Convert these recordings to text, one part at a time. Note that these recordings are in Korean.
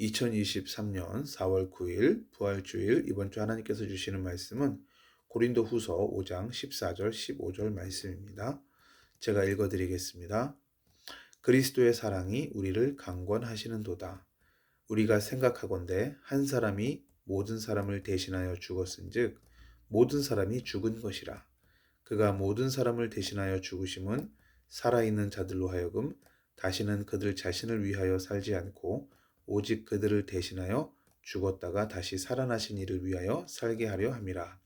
2023년 4월 9일 부활주일 이번 주 하나님께서 주시는 말씀은 고린도 후서 5장 14절 15절 말씀입니다. 제가 읽어 드리겠습니다. 그리스도의 사랑이 우리를 강권하시는도다. 우리가 생각하건대 한 사람이 모든 사람을 대신하여 죽었은즉 모든 사람이 죽은 것이라. 그가 모든 사람을 대신하여 죽으심은 살아있는 자들로 하여금 다시는 그들 자신을 위하여 살지 않고 오직 그들을 대신하여 죽었다가 다시 살아나신 이를 위하여 살게 하려 함이라.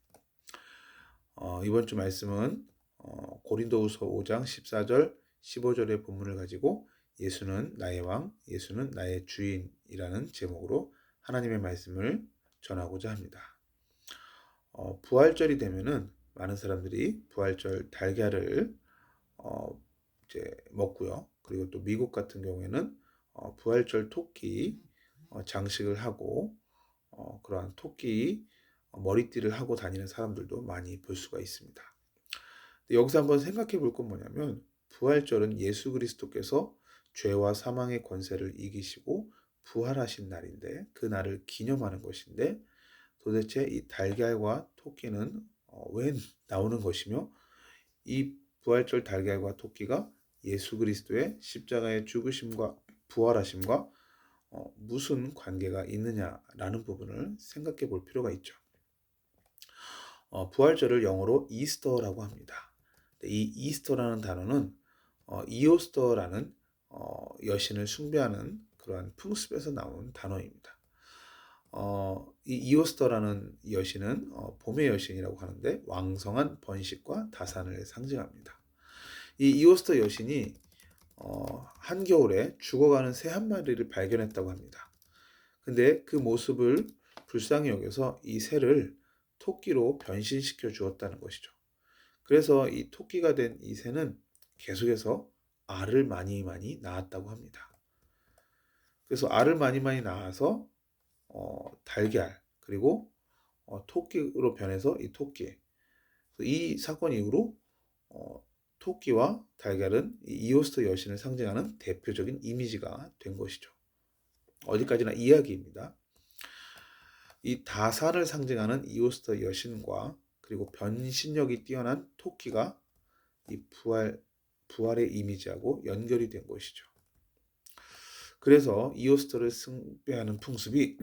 어, 이번 주 말씀은 어, 고린도후서 5장 14절 15절의 본문을 가지고 예수는 나의 왕, 예수는 나의 주인이라는 제목으로 하나님의 말씀을 전하고자 합니다. 어, 부활절이 되면은 많은 사람들이 부활절 달걀을 어, 이제 먹고요. 그리고 또 미국 같은 경우에는 어, 부활절 토끼 어, 장식을 하고 어, 그러한 토끼 머리띠를 하고 다니는 사람들도 많이 볼 수가 있습니다. 여기서 한번 생각해 볼 건 뭐냐면 부활절은 예수 그리스도께서 죄와 사망의 권세를 이기시고 부활하신 날인데 그 날을 기념하는 것인데 도대체 이 달걀과 토끼는 어, 왜 나오는 것이며 이 부활절 달걀과 토끼가 예수 그리스도의 십자가의 죽으심과 부활하심과 어, 무슨 관계가 있느냐라는 부분을 생각해 볼 필요가 있죠. 어, 부활절을 영어로 이스터라고 합니다. 이 이스터라는 단어는 어, 이오스터라는 어, 여신을 숭배하는 그러한 풍습에서 나온 단어입니다. 어, 이 이오스터라는 여신은 어, 봄의 여신이라고 하는데 왕성한 번식과 다산을 상징합니다. 이 이오스터 여신이 어, 한겨울에 죽어가는 새 한 마리를 발견했다고 합니다. 근데 그 모습을 불쌍히 여겨서 이 새를 토끼로 변신시켜 주었다는 것이죠. 그래서 이 토끼가 된 이 새는 계속해서 알을 많이 많이 낳았다고 합니다. 그래서 알을 많이 많이 낳아서 어, 달걀 그리고 어, 토끼로 변해서 이 토끼 이 사건 이후로 어, 토끼와 달걀은 이오스터 여신을 상징하는 대표적인 이미지가 된 것이죠. 어디까지나 이야기입니다. 이 다산을 상징하는 이오스터 여신과 그리고 변신력이 뛰어난 토끼가 이 부활 부활의 이미지하고 연결이 된 것이죠. 그래서 이오스터를 숭배하는 풍습이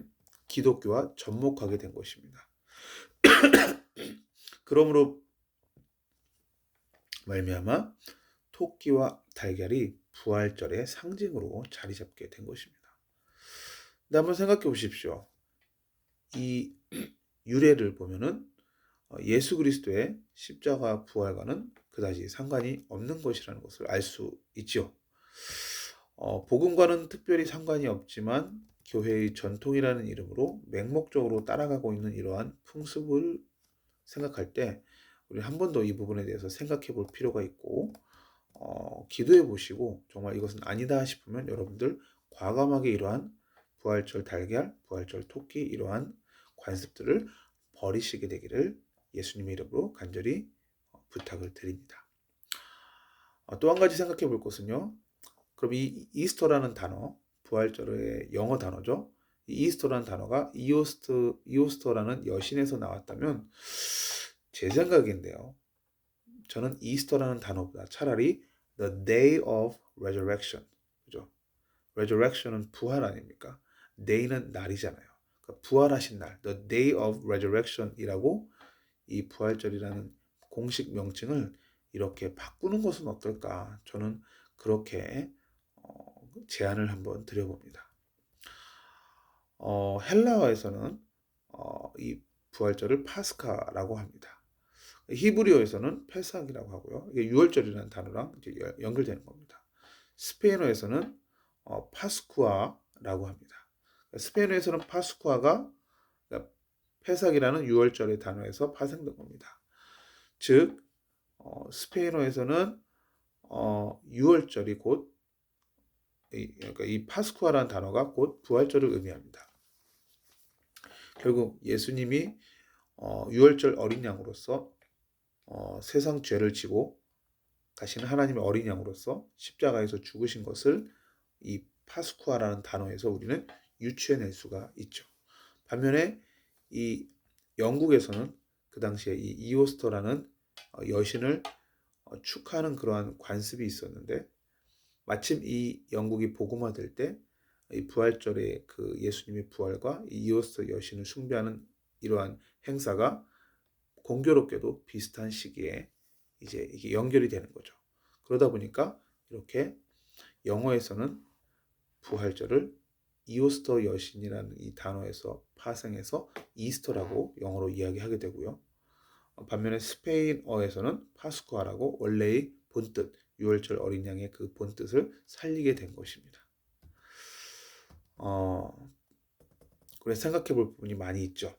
기독교와 접목하게 된 것입니다. 그러므로 말미암아 토끼와 달걀이 부활절의 상징으로 자리 잡게 된 것입니다. 근데 한번 생각해 보십시오. 이 유래를 보면은 어, 예수 그리스도의 십자가 부활과는 그다지 상관이 없는 것이라는 것을 알 수 있죠. 어, 복음과는 특별히 상관이 없지만 교회의 전통이라는 이름으로 맹목적으로 따라가고 있는 이러한 풍습을 생각할 때 우리 한 번 더 이 부분에 대해서 생각해 볼 필요가 있고 어, 기도해 보시고 정말 이것은 아니다 싶으면 여러분들 과감하게 이러한 부활절 달걀, 부활절 토끼 이러한 관습들을 버리시게 되기를 예수님의 이름으로 간절히 어, 부탁을 드립니다. 어, 또한 가지 생각해 볼 것은요. 그럼 이 이스터라는 단어, 부활절의 영어 단어죠. 이 이스터라는 단어가 이오스터, 이오스터라는 여신에서 나왔다면 제 생각인데요. 저는 이스터라는 단어보다 차라리 the day of resurrection. 그죠? resurrection은 부활 아닙니까? day는 날이잖아요. 그러니까 부활하신 날, the day of resurrection이라고 이 부활절이라는 공식 명칭을 이렇게 바꾸는 것은 어떨까? 저는 그렇게 어, 제안을 한번 드려봅니다. 어, 헬라어에서는 어, 이 부활절을 파스카라고 합니다. 히브리어에서는 페삭이라고 하고요. 이게 6월절이라는 단어랑 이제 연결되는 겁니다. 스페인어에서는 어, 파스쿠아라고 합니다. 스페인어에서는 파스쿠아가 그러니까 페삭이라는 6월절의 단어에서 파생된 겁니다. 즉 어, 스페인어에서는 어, 6월절이 곧 이, 그러니까 이 파스쿠아라는 단어가 곧 부활절을 의미합니다. 결국 예수님이 어, 6월절 어린 양으로서 어, 세상 죄를 지고 가시는 하나님의 어린 양으로서 십자가에서 죽으신 것을 이 파스쿠아라는 단어에서 우리는 유추해낼 수가 있죠. 반면에 이 영국에서는 그 당시에 이 이오스터라는 어, 여신을 어, 축하하는 그러한 관습이 있었는데 마침 이 영국이 복음화될 때 이 부활절의 그 예수님의 부활과 이 이오스터 여신을 숭배하는 이러한 행사가 공교롭게도 비슷한 시기에 이제 이게 연결이 되는 거죠. 그러다 보니까 이렇게 영어에서는 부활절을 이오스터 여신이라는 이 단어에서 파생해서 이스터라고 영어로 이야기하게 되고요. 반면에 스페인어에서는 파스쿠아라고 원래의 본뜻, 유월절 어린 양의 그 본뜻을 살리게 된 것입니다. 어, 그래 생각해 볼 부분이 많이 있죠.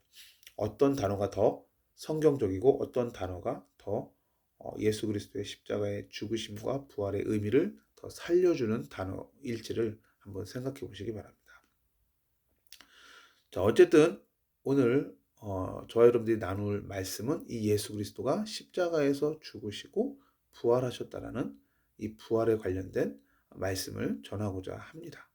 어떤 단어가 더 성경적이고 어떤 단어가 더 어, 예수 그리스도의 십자가의 죽으심과 부활의 의미를 더 살려주는 단어일지를 한번 생각해 보시기 바랍니다. 자, 어쨌든 오늘 어, 저와 여러분들이 나눌 말씀은 이 예수 그리스도가 십자가에서 죽으시고 부활하셨다라는 이 부활에 관련된 말씀을 전하고자 합니다.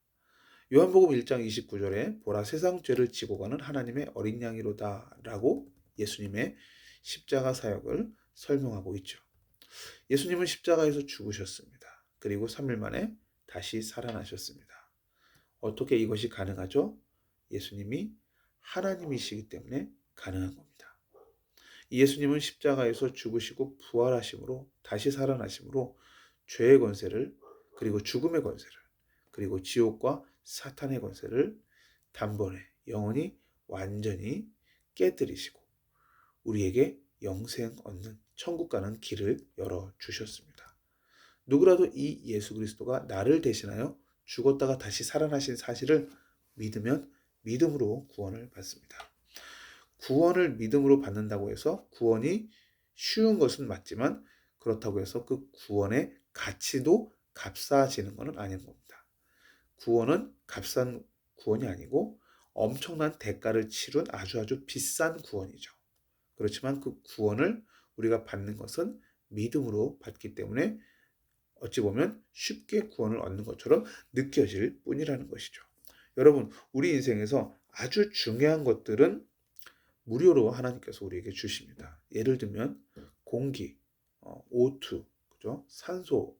요한복음 1장 29절에 보라 세상 죄를 지고 가는 하나님의 어린 양이로다라고 예수님의 십자가 사역을 설명하고 있죠. 예수님은 십자가에서 죽으셨습니다. 그리고 3일 만에 다시 살아나셨습니다. 어떻게 이것이 가능하죠? 예수님이 하나님이시기 때문에 가능한 겁니다. 예수님은 십자가에서 죽으시고 부활하심으로 다시 살아나심으로 죄의 권세를 그리고 죽음의 권세를 그리고 지옥과 사탄의 권세를 단번에 영원히 완전히 깨뜨리시고 우리에게 영생 얻는 천국 가는 길을 열어 주셨습니다. 누구라도 이 예수 그리스도가 나를 대신하여 죽었다가 다시 살아나신 사실을 믿으면 믿음으로 구원을 받습니다. 구원을 믿음으로 받는다고 해서 구원이 쉬운 것은 맞지만 그렇다고 해서 그 구원의 가치도 값싸지는 것은 아닌 겁니다. 구원은 값싼 구원이 아니고 엄청난 대가를 치른 아주 아주 비싼 구원이죠. 그렇지만 그 구원을 우리가 받는 것은 믿음으로 받기 때문에 어찌 보면 쉽게 구원을 얻는 것처럼 느껴질 뿐이라는 것이죠. 여러분, 우리 인생에서 아주 중요한 것들은 무료로 하나님께서 우리에게 주십니다. 예를 들면 공기, 어, O2, 그죠? 산소.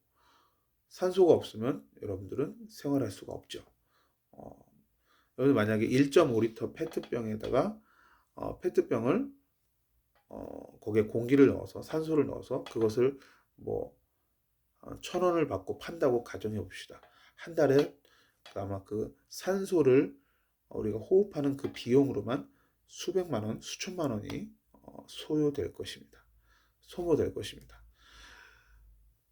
산소가 없으면 여러분들은 생활할 수가 없죠. 어, 여러분 만약에 1.5리터 페트병에다가 어, 페트병을 어, 거기에 공기를 넣어서 산소를 넣어서 그것을 뭐 어, 천 원을 받고 판다고 가정해 봅시다. 한 달에 아마 그 산소를 우리가 호흡하는 그 비용으로만 수백만 원, 수천만 원이 어, 소요될 것입니다. 소모될 것입니다.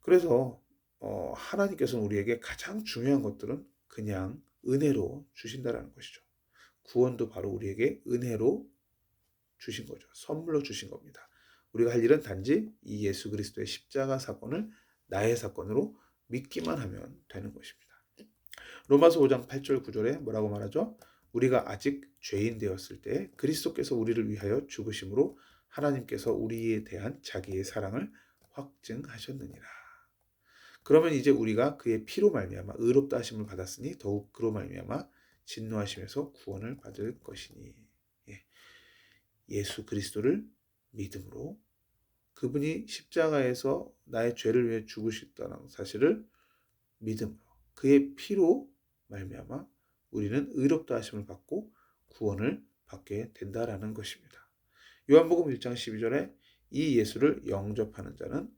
그래서 어, 하나님께서는 우리에게 가장 중요한 것들은 그냥 은혜로 주신다라는 것이죠. 구원도 바로 우리에게 은혜로 주신 거죠. 선물로 주신 겁니다. 우리가 할 일은 단지 이 예수 그리스도의 십자가 사건을 나의 사건으로 믿기만 하면 되는 것입니다. 로마서 5장 8절 9절에 뭐라고 말하죠? 우리가 아직 죄인 되었을 때 그리스도께서 우리를 위하여 죽으심으로 하나님께서 우리에 대한 자기의 사랑을 확증하셨느니라. 그러면 이제 우리가 그의 피로 말미암아 의롭다 하심을 받았으니 더욱 그로 말미암아 진노하심에서 구원을 받을 것이니 예. 예수 그리스도를 믿음으로 그분이 십자가에서 나의 죄를 위해 죽으셨다는 사실을 믿음으로 그의 피로 말미암아 우리는 의롭다 하심을 받고 구원을 받게 된다라는 것입니다. 요한복음 1장 12절에 이 예수를 영접하는 자는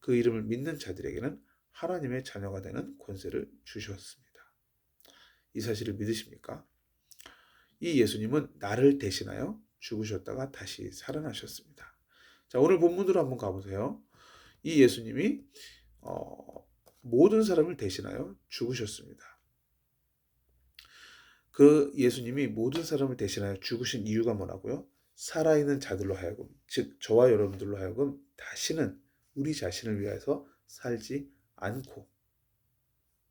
그 이름을 믿는 자들에게는 하나님의 자녀가 되는 권세를 주셨습니다. 이 사실을 믿으십니까? 이 예수님은 나를 대신하여 죽으셨다가 다시 살아나셨습니다. 자, 오늘 본문으로 한번 가보세요. 이 예수님이 어, 모든 사람을 대신하여 죽으셨습니다. 그 예수님이 모든 사람을 대신하여 죽으신 이유가 뭐라고요? 살아있는 자들로 하여금, 즉 저와 여러분들로 하여금 다시는 우리 자신을 위해서 살지 않고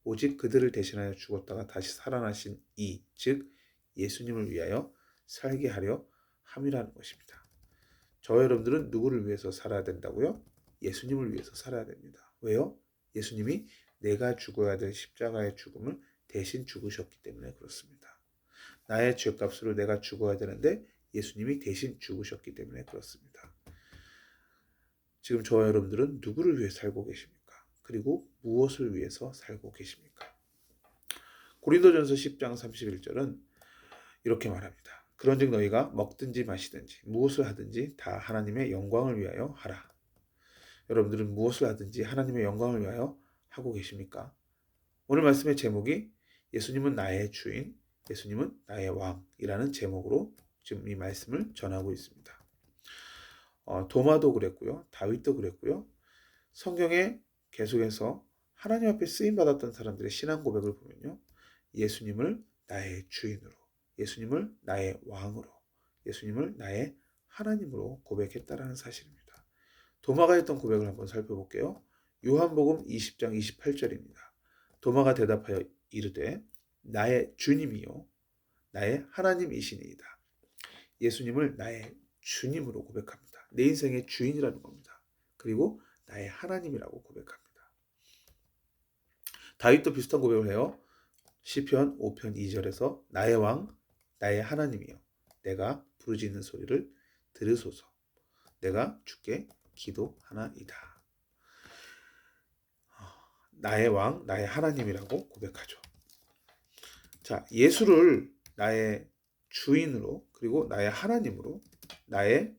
오직 그들을 대신하여 죽었다가 다시 살아나신 이, 즉 예수님을 위하여 살게 하려 함이라는 것입니다. 저와 여러분들은 누구를 위해서 살아야 된다고요? 예수님을 위해서 살아야 됩니다. 왜요? 예수님이 내가 죽어야 될 십자가의 죽음을 대신 죽으셨기 때문에 그렇습니다. 나의 죄값으로 내가 죽어야 되는데 예수님이 대신 죽으셨기 때문에 그렇습니다. 지금 저와 여러분들은 누구를 위해 살고 계십니까? 그리고 무엇을 위해서 살고 계십니까? 고린도전서 10장 31절은 이렇게 말합니다. 그런즉 너희가 먹든지 마시든지 무엇을 하든지 다 하나님의 영광을 위하여 하라. 여러분들은 무엇을 하든지 하나님의 영광을 위하여 하고 계십니까? 오늘 말씀의 제목이 예수님은 나의 주인, 예수님은 나의 왕이라는 제목으로 지금 이 말씀을 전하고 있습니다. 어, 도마도 그랬고요. 다윗도 그랬고요. 성경에 계속해서 하나님 앞에 쓰임 받았던 사람들의 신앙 고백을 보면요. 예수님을 나의 주인으로, 예수님을 나의 왕으로, 예수님을 나의 하나님으로 고백했다라는 사실입니다. 도마가 했던 고백을 한번 살펴볼게요. 요한복음 20장 28절입니다. 도마가 대답하여 이르되 나의 주님이요 나의 하나님이시니이다. 예수님을 나의 주님으로 고백합니다. 내 인생의 주인이라는 겁니다. 그리고 나의 하나님이라고 고백합니다. 다윗도 비슷한 고백을 해요. 시편 5편 2절에서 나의 왕 나의 하나님이요 내가 부르짖는 소리를 들으소서. 내가 주께 기도하나이다. 나의 왕, 나의 하나님이라고 고백하죠. 자, 예수를 나의 주인으로 그리고 나의 하나님으로 나의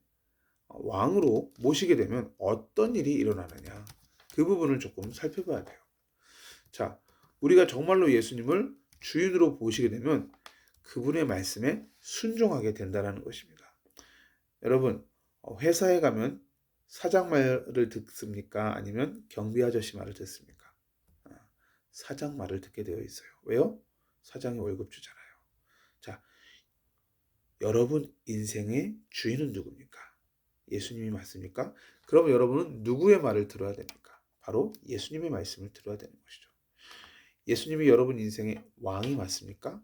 왕으로 모시게 되면 어떤 일이 일어나느냐 그 부분을 조금 살펴봐야 돼요. 자, 우리가 정말로 예수님을 주인으로 보시게 되면 그분의 말씀에 순종하게 된다는 것입니다. 여러분, 회사에 가면 사장 말을 듣습니까? 아니면 경비 아저씨 말을 듣습니까? 아, 사장 말을 듣게 되어 있어요. 왜요? 사장이 월급 주잖아요. 자, 여러분 인생의 주인은 누굽니까? 예수님이 맞습니까? 그럼 여러분은 누구의 말을 들어야 됩니까? 바로 예수님의 말씀을 들어야 되는 것이죠. 예수님이 여러분 인생의 왕이 맞습니까?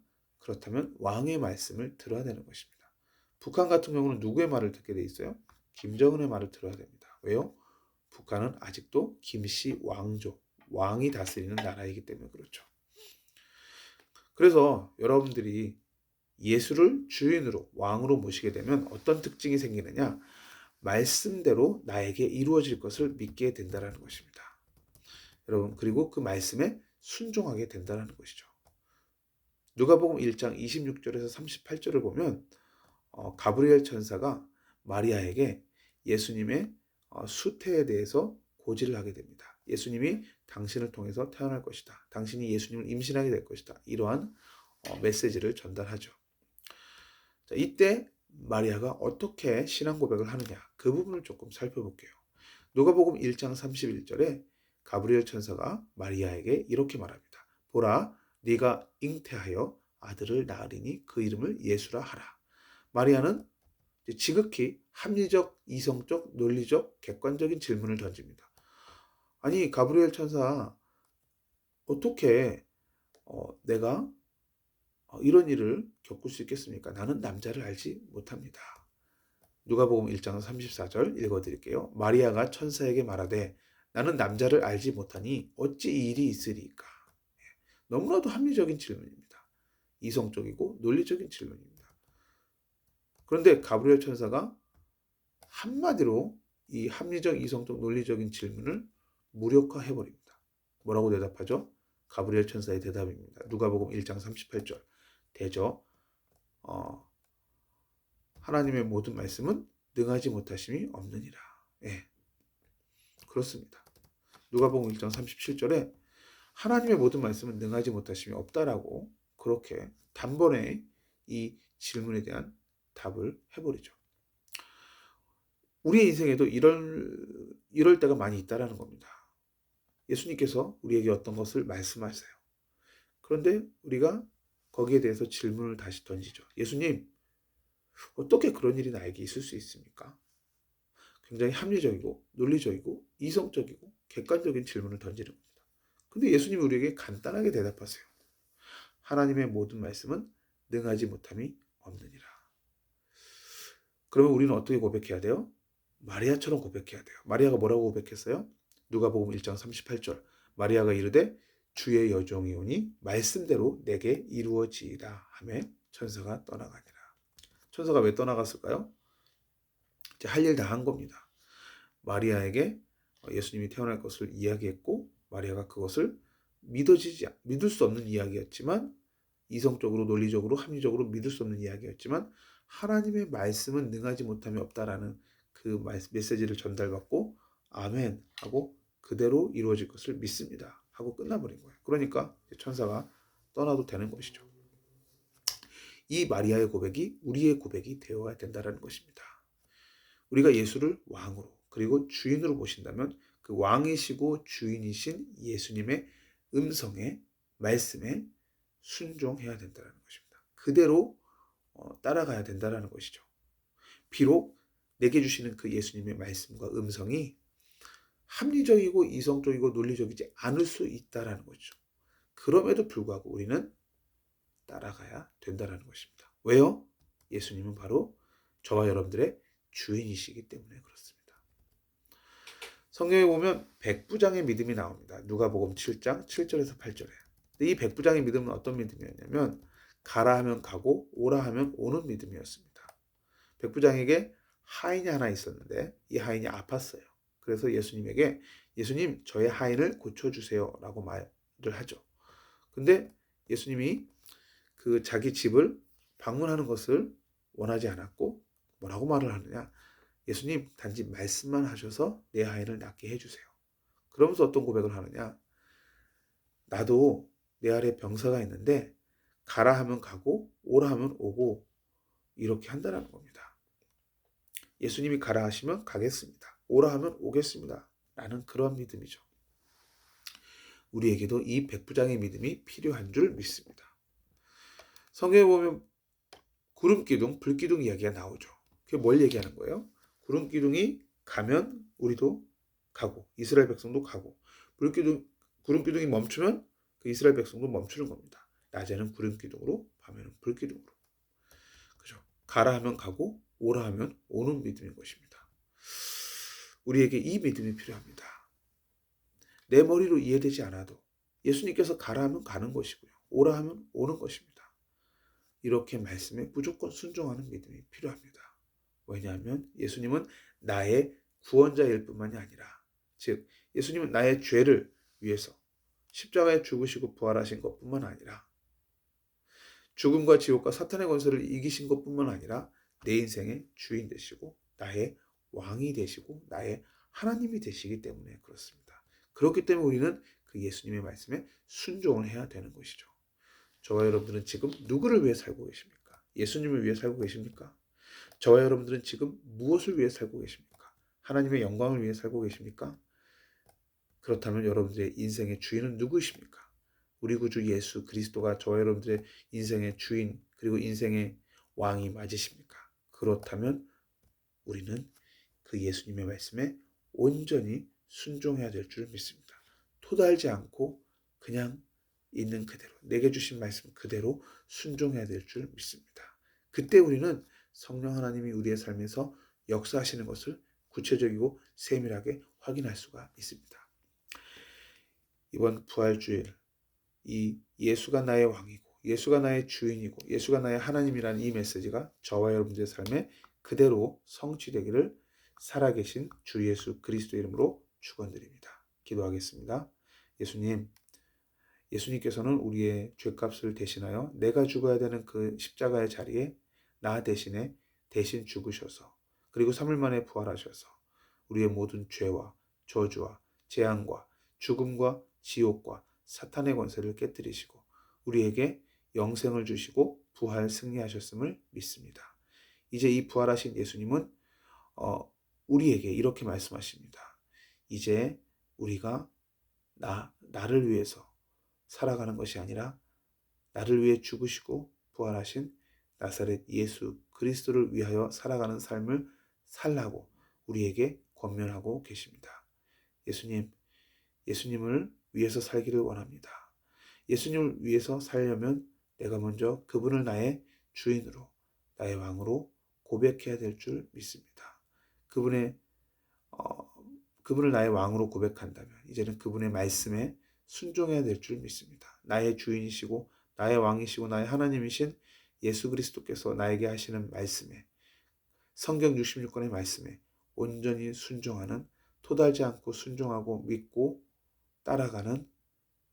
그렇다면 왕의 말씀을 들어야 되는 것입니다. 북한 같은 경우는 누구의 말을 듣게 돼 있어요? 김정은의 말을 들어야 됩니다. 왜요? 북한은 아직도 김씨 왕조, 왕이 다스리는 나라이기 때문에 그렇죠. 그래서 여러분들이 예수를 주인으로 왕으로 모시게 되면 어떤 특징이 생기느냐? 말씀대로 나에게 이루어질 것을 믿게 된다는 것입니다. 여러분 그리고 그 말씀에 순종하게 된다는 것이죠. 누가복음 1장 26절에서 38절을 보면 어, 가브리엘 천사가 마리아에게 예수님의 어, 수태에 대해서 고지를 하게 됩니다. 예수님이 당신을 통해서 태어날 것이다. 당신이 예수님을 임신하게 될 것이다. 이러한 어, 메시지를 전달하죠. 자, 이때 마리아가 어떻게 신앙 고백을 하느냐 그 부분을 조금 살펴볼게요. 누가복음 1장 31절에 가브리엘 천사가 마리아에게 이렇게 말합니다. 보라 네가 잉태하여 아들을 낳으리니 그 이름을 예수라 하라. 마리아는 지극히 합리적, 이성적, 논리적, 객관적인 질문을 던집니다. 아니 가브리엘 천사 어떻게 어, 내가 어, 이런 일을 겪을 수 있겠습니까? 나는 남자를 알지 못합니다. 누가복음 1장 34절 읽어 드릴게요. 마리아가 천사에게 말하되 나는 남자를 알지 못하니 어찌 이 일이 있으리까? 예, 너무나도 합리적인 질문입니다. 이성적이고 논리적인 질문입니다. 그런데 가브리엘 천사가 한마디로 이 합리적, 이성적, 논리적인 질문을 무력화해 버립니다. 뭐라고 대답하죠? 가브리엘 천사의 대답입니다. 누가복음 1장 38절. 대저 어, 하나님의 모든 말씀은 능하지 못하심이 없느니라. 예. 그렇습니다. 누가복음 1장 37절에 하나님의 모든 말씀은 능하지 못하심이 없다라고 그렇게 단번에 이 질문에 대한 답을 해버리죠. 우리의 인생에도 이럴, 이럴 때가 많이 있다라는 겁니다. 예수님께서 우리에게 어떤 것을 말씀하세요. 그런데 우리가 거기에 대해서 질문을 다시 던지죠. 예수님, 어떻게 그런 일이 나에게 있을 수 있습니까? 굉장히 합리적이고 논리적이고 이성적이고 객관적인 질문을 던지는 겁니다. 근데 예수님이 우리에게 간단하게 대답하세요. 하나님의 모든 말씀은 능하지 못함이 없느니라. 그러면 우리는 어떻게 고백해야 돼요? 마리아처럼 고백해야 돼요. 마리아가 뭐라고 고백했어요? 누가복음 1장 38절. 마리아가 이르되 주의 여종이 오니 말씀대로 내게 이루어지이다 하매 천사가 떠나가니라. 천사가 왜 떠나갔을까요? 이제 할 일 다 한 겁니다. 마리아에게 예수님이 태어날 것을 이야기했고 마리아가 그것을 믿어지지 믿을 수 없는 이야기였지만 이성적으로 논리적으로 합리적으로 믿을 수 없는 이야기였지만 하나님의 말씀은 능하지 못함이 없다라는 그 메시지를 전달받고 아멘 하고 그대로 이루어질 것을 믿습니다 하고 끝나버린 거예요. 그러니까 천사가 떠나도 되는 것이죠. 이 마리아의 고백이 우리의 고백이 되어야 된다는 것입니다. 우리가 예수를 왕으로 그리고 주인으로 보신다면 그 왕이시고 주인이신 예수님의 음성에 말씀에 순종해야 된다는 것입니다. 그대로 어, 따라가야 된다는 것이죠. 비록 내게 주시는 그 예수님의 말씀과 음성이 합리적이고 이성적이고 논리적이지 않을 수 있다라는 거죠. 그럼에도 불구하고 우리는 따라가야 된다는 것입니다. 왜요? 예수님은 바로 저와 여러분들의 주인이시기 때문에 그렇습니다. 성경에 보면 백부장의 믿음이 나옵니다. 누가복음 7장 7절에서 8절에. 이 백부장의 믿음은 어떤 믿음이었냐면 가라 하면 가고 오라 하면 오는 믿음이었습니다. 백부장에게 하인이 하나 있었는데 이 하인이 아팠어요. 그래서 예수님에게 예수님 저의 하인을 고쳐주세요라고 말을 하죠. 근데 예수님이 그 자기 집을 방문하는 것을 원하지 않았고 뭐라고 말을 하느냐? 예수님 단지 말씀만 하셔서 내 아이를 낫게 해주세요. 그러면서 어떤 고백을 하느냐? 나도 내 아래 병사가 있는데 가라 하면 가고 오라 하면 오고 이렇게 한다는 겁니다. 예수님이 가라 하시면 가겠습니다. 오라 하면 오겠습니다. 라는 그런 믿음이죠. 우리에게도 이 백부장의 믿음이 필요한 줄 믿습니다. 성경에 보면 구름 기둥, 불 기둥 이야기가 나오죠. 그게 뭘 얘기하는 거예요? 구름 기둥이 가면 우리도 가고 이스라엘 백성도 가고 불 기둥 구름 기둥이 멈추면 그 이스라엘 백성도 멈추는 겁니다. 낮에는 구름 기둥으로, 밤에는 불 기둥으로. 그죠? 가라 하면 가고 오라 하면 오는 믿음인 것입니다. 우리에게 이 믿음이 필요합니다. 내 머리로 이해되지 않아도 예수님께서 가라 하면 가는 것이고요. 오라 하면 오는 것입니다. 이렇게 말씀에 무조건 순종하는 믿음이 필요합니다. 왜냐하면 예수님은 나의 구원자일 뿐만이 아니라 즉 예수님은 나의 죄를 위해서 십자가에 죽으시고 부활하신 것뿐만 아니라 죽음과 지옥과 사탄의 권세를 이기신 것뿐만 아니라 내 인생의 주인 되시고 나의 왕이 되시고 나의 하나님이 되시기 때문에 그렇습니다. 그렇기 때문에 우리는 그 예수님의 말씀에 순종을 해야 되는 것이죠. 저와 여러분들은 지금 누구를 위해 살고 계십니까? 예수님을 위해 살고 계십니까? 저와 여러분들은 지금 무엇을 위해 살고 계십니까? 하나님의 영광을 위해 살고 계십니까? 그렇다면 여러분들의 인생의 주인은 누구이십니까? 우리 구주 예수 그리스도가 저와 여러분들의 인생의 주인 그리고 인생의 왕이 맞으십니까? 그렇다면 우리는 그 예수님의 말씀에 온전히 순종해야 될 줄 믿습니다. 토달지 않고 그냥 있는 그대로 내게 주신 말씀 그대로 순종해야 될 줄 믿습니다. 그때 우리는 성령 하나님이 우리의 삶에서 역사하시는 것을 구체적이고 세밀하게 확인할 수가 있습니다. 이번 부활주일 이 예수가 나의 왕이고 예수가 나의 주인이고 예수가 나의 하나님이라는 이 메시지가 저와 여러분들의 삶에 그대로 성취되기를 살아계신 주 예수 그리스도 이름으로 축원드립니다. 기도하겠습니다. 예수님 예수님께서는 우리의 죄값을 대신하여 내가 죽어야 되는 그 십자가의 자리에 나 대신에 대신 죽으셔서 그리고 3일 만에 부활하셔서 우리의 모든 죄와 저주와 재앙과 죽음과 지옥과 사탄의 권세를 깨뜨리시고 우리에게 영생을 주시고 부활 승리하셨음을 믿습니다. 이제 이 부활하신 예수님은 어, 우리에게 이렇게 말씀하십니다. 이제 우리가 나 나를 위해서 살아가는 것이 아니라 나를 위해 죽으시고 부활하신 나사렛 예수 그리스도를 위하여 살아가는 삶을 살라고 우리에게 권면하고 계십니다. 예수님, 예수님을 위해서 살기를 원합니다. 예수님을 위해서 살려면 내가 먼저 그분을 나의 주인으로, 나의 왕으로 고백해야 될 줄 믿습니다. 그분의 어, 그분을 나의 왕으로 고백한다면 이제는 그분의 말씀에 순종해야 될 줄 믿습니다. 나의 주인이시고 나의 왕이시고 나의 하나님이신 예수 그리스도께서 나에게 하시는 말씀에 성경 66권의 말씀에 온전히 순종하는 토달지 않고 순종하고 믿고 따라가는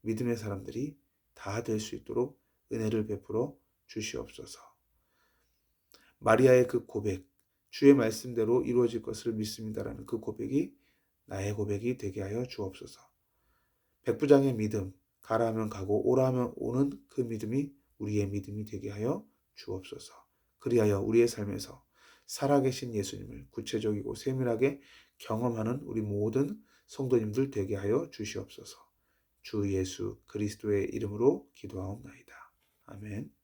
믿음의 사람들이 다 될 수 있도록 은혜를 베풀어 주시옵소서. 마리아의 그 고백, 주의 말씀대로 이루어질 것을 믿습니다라는 그 고백이 나의 고백이 되게 하여 주옵소서. 백부장의 믿음, 가라 하면 가고 오라 하면 오는 그 믿음이 우리의 믿음이 되게 하여 주옵소서. 그리하여 우리의 삶에서 살아계신 예수님을 구체적이고 세밀하게 경험하는 우리 모든 성도님들 되게 하여 주시옵소서. 주 예수 그리스도의 이름으로 기도하옵나이다. 아멘.